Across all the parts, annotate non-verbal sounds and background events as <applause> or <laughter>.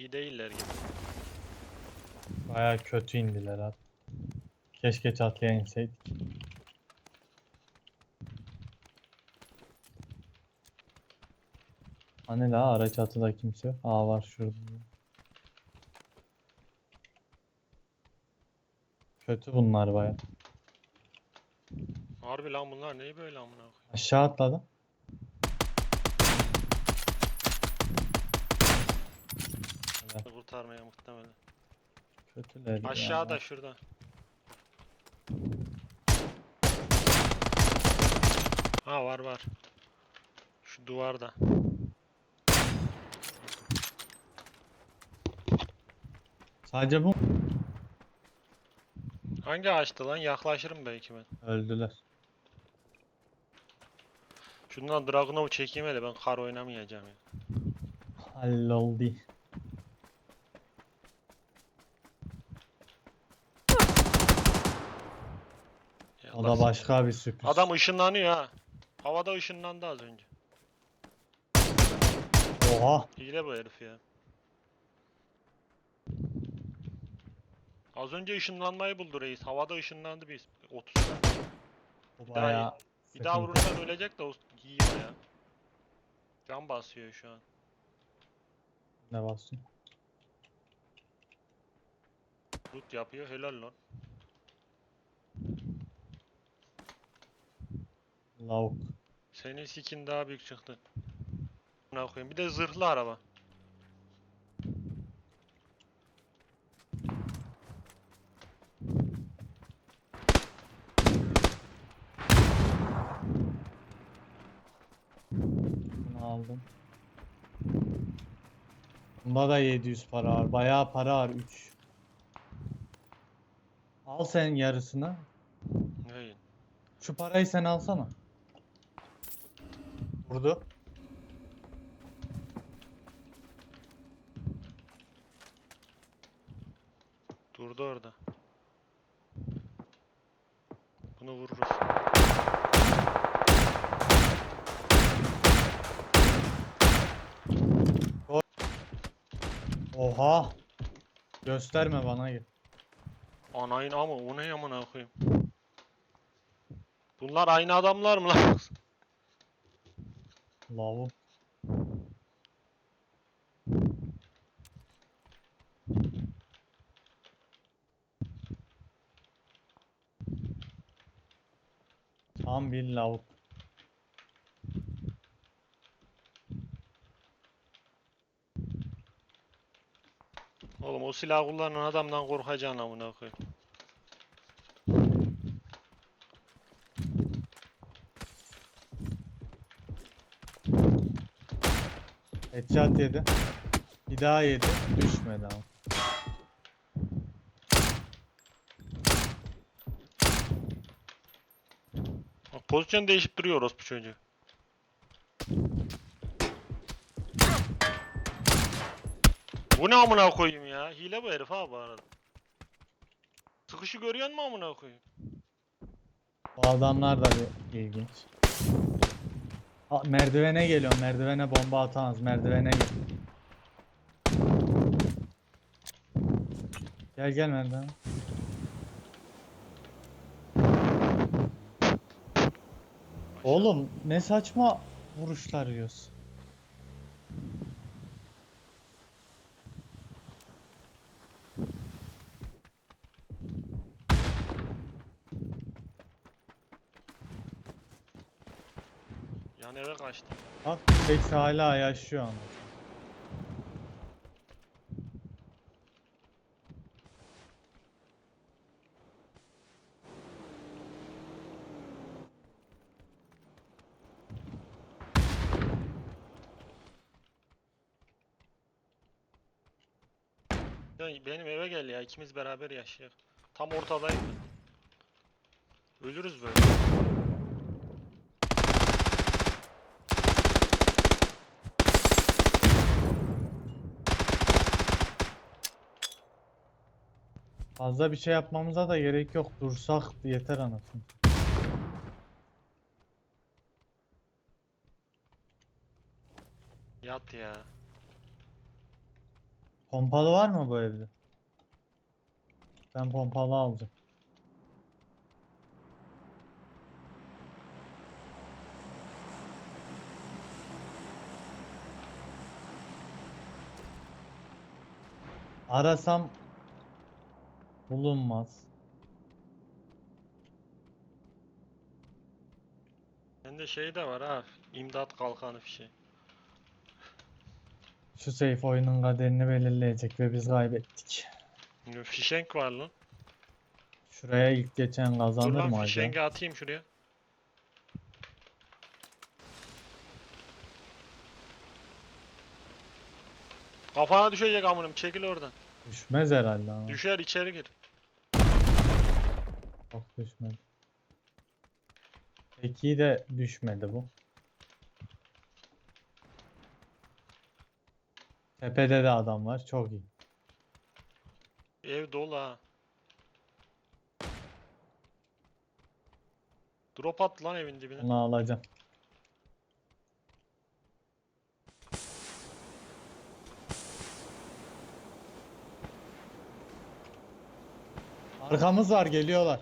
İyi değiller gibi. Baya kötü indiler abi. Keşke çatıya inseydik. Hani la ara çatıda kimse yok. Aa var şurada. Kötü bunlar baya. Harbi lan bunlar neyi böyle amına koyayım? Aşağı atladı. Kurtarmaya muhtemelen. kötüler ya. Aşağıda şurada. Ha var var. Şu duvarda. Sadece bu? Hangi ağaçta lan? Yaklaşırım belki ben. Öldüler. Şundan Dragunov çekeyim hele ben kar oynamayacağım ya. Halloldu. O da başka bir sürpriz. Adam ışınlanıyor ha. Havada ışınlandı az önce. Oha. Hile bu herif ya. Az önce ışınlanmayı buldu reis. Havada ışınlandı biz. 30 saniye. Bu Bir daha, bayağı bir daha sıkıntı. vurursan ölecek de o yiyor ya. Can basıyor şu an. Ne basıyor? Loot yapıyor helal lan. Lavuk. Senin sikin daha büyük çıktı. Ne koyayım. Bir de zırhlı araba. Bunu aldım. Bunda da 700 para var. Bayağı para var 3. Al sen yarısını. Neyin? Şu parayı sen alsana. Vurdu. Durdu orada. Bunu vururuz. Oha. Gösterme bana gel. Anayın ama o ne amına koyayım. Bunlar aynı adamlar mı lan? <laughs> Lavuk. Tam bir lavuk. Oğlum o silah kullanan adamdan korkacaksın amına koyayım. Headshot yedi. Bir daha yedi. Düşmedi ama. Bak pozisyon değişip duruyor orospu çocuğu. Bu ne amına koyayım ya? Hile bu herif ha bu arada. Sıkışı görüyor musun amına koyayım? Bu adamlar da bir ilginç. Merdivene geliyor. Merdivene bomba atamaz. Merdivene gel. Gel gel merdivene. Oğlum ne saçma vuruşlar yiyorsun. Yan eve kaçtı. Bak Tex hala yaşıyor ama. Ya benim eve gel ya ikimiz beraber yaşayalım. Tam ortadayım ben. Ölürüz böyle. Fazla bir şey yapmamıza da gerek yok. Dursak yeter anasını. Yat ya. Pompalı var mı bu evde? Ben pompalı alacağım. Arasam bulunmaz. Bende şey de var ha. İmdat kalkanı fişi. Şu safe oyunun kaderini belirleyecek ve biz kaybettik. Fişenk var lan. Şuraya ilk geçen Dur kazanır lan mı acaba? fişengi atayım şuraya. Kafana düşecek amınım çekil oradan. Düşmez herhalde ama. Düşer içeri gir. Çok düşmedi. Peki de düşmedi bu. Tepede de adam var. Çok iyi. Ev dolu ha. Drop at lan evin dibine. Bunu alacağım. Arkamız var geliyorlar.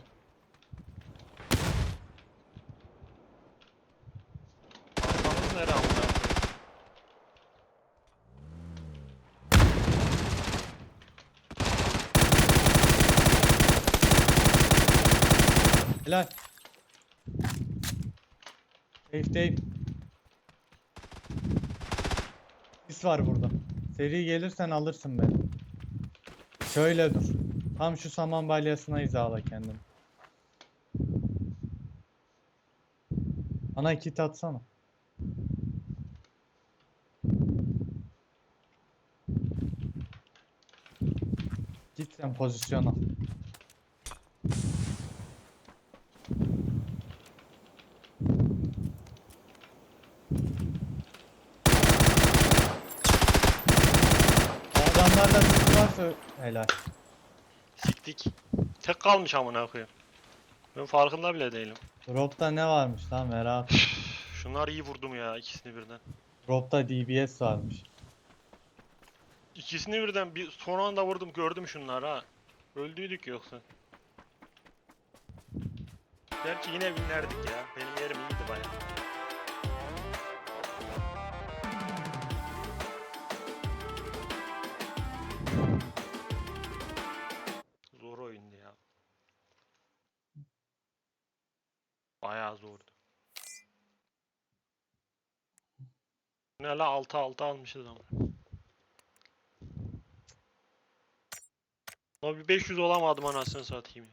Arkamız nere amına koyayım? Helal. Safe'deyim. Sis var burada. Seri gelirsen alırsın beni. Şöyle dur. Tam şu saman balyasına hizala kendini. Bana kit atsana. Git sen pozisyona. O varsa helal. Siktik. Tek kalmış amına koyayım. Ben farkında bile değilim. Drop'ta ne varmış lan merak. Şunlar iyi vurdum ya ikisini birden. Drop'ta DBS varmış. İkisini birden bir son anda vurdum gördüm şunları ha. Öldüydük yoksa. Gerçi yine binlerdik ya. Benim yerim iyiydi baya. Bayağı zordu. Ne la 6 6 almışız ama. Ama bir 500 olamadım anasını satayım ya.